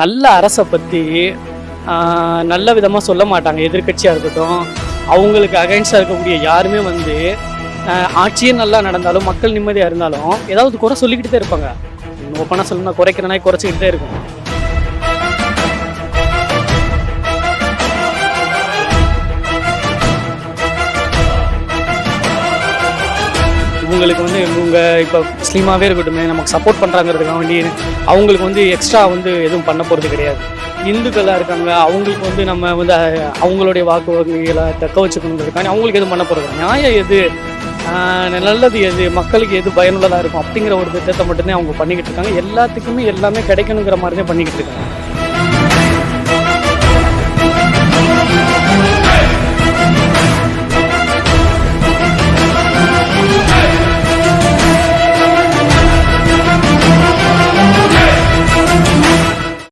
நல்ல அரசை பற்றி நல்ல விதமாக சொல்ல மாட்டாங்க. எதிர்க்கட்சியாக இருக்கட்டும் அவங்களுக்கு அகைன்ஸ்டாக இருக்கக்கூடிய யாருமே வந்து ஆட்சியே நல்லா நடந்தாலும் மக்கள் நிம்மதியாக இருந்தாலும் ஏதாவது குறை சொல்லிக்கிட்டு தான் இருப்பாங்க ஓப்பனாக சொல்லணும்னா குறைக்கிறனாய் குறைச்சிக்கிட்டு தான் இருக்கும். இவங்களுக்கு வந்து இவங்க இப்போ முஸ்லீமாகவே இருக்கட்டும் நமக்கு சப்போர்ட் பண்ணுறாங்கிறதுக்காக வேண்டி அவங்களுக்கு வந்து எக்ஸ்ட்ரா வந்து எதுவும் பண்ண போகிறது கிடையாது. இந்துக்களாக இருக்காங்க அவங்களுக்கு வந்து நம்ம வந்து அவங்களுடைய வாக்கு வகைகளை தக்க வச்சுக்கணுங்கிறதுக்காண்டி அவங்களுக்கு எதுவும் பண்ண போகிறது நியாயம் எது? நல்லது எது? மக்களுக்கு எது பயனுள்ளதாக இருக்கும்? அப்படிங்கிற ஒரு திட்டத்தை மட்டும்தான் அவங்க பண்ணிக்கிட்டு இருக்காங்க. எல்லாத்துக்குமே எல்லாமே கிடைக்கணுங்கிற மாதிரி தான் பண்ணிக்கிட்டு இருக்காங்க.